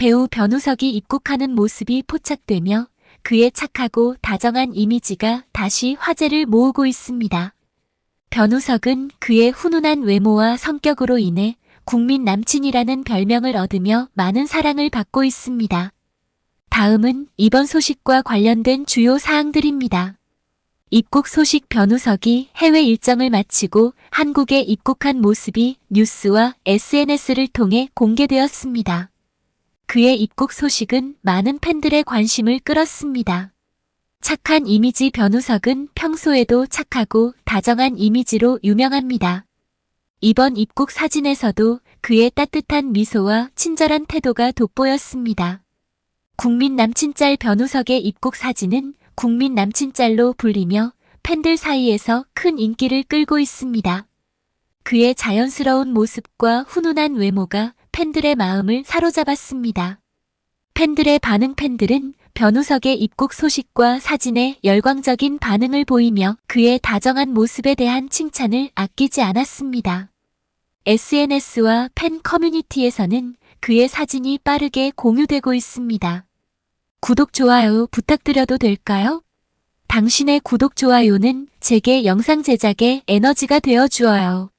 배우 변우석이 입국하는 모습이 포착되며 그의 착하고 다정한 이미지가 다시 화제를 모으고 있습니다. 변우석은 그의 훈훈한 외모와 성격으로 인해 국민 남친이라는 별명을 얻으며 많은 사랑을 받고 있습니다. 다음은 이번 소식과 관련된 주요 사항들입니다. 입국 소식 변우석이 해외 일정을 마치고 한국에 입국한 모습이 뉴스와 SNS를 통해 공개되었습니다. 그의 입국 소식은 많은 팬들의 관심을 끌었습니다. 착한 이미지 변우석은 평소에도 착하고 다정한 이미지로 유명합니다. 이번 입국 사진에서도 그의 따뜻한 미소와 친절한 태도가 돋보였습니다. 국민 남친짤 변우석의 입국 사진은 국민 남친짤로 불리며 팬들 사이에서 큰 인기를 끌고 있습니다. 그의 자연스러운 모습과 훈훈한 외모가 팬들의 마음을 사로잡았습니다. 팬들의 반응 팬들은 변우석의 입국 소식과 사진에 열광적인 반응을 보이며 그의 다정한 모습에 대한 칭찬을 아끼지 않았습니다. SNS와 팬 커뮤니티에서는 그의 사진이 빠르게 공유되고 있습니다. 구독, 좋아요 부탁드려도 될까요? 당신의 구독, 좋아요는 제게 영상 제작에 에너지가 되어 주어요.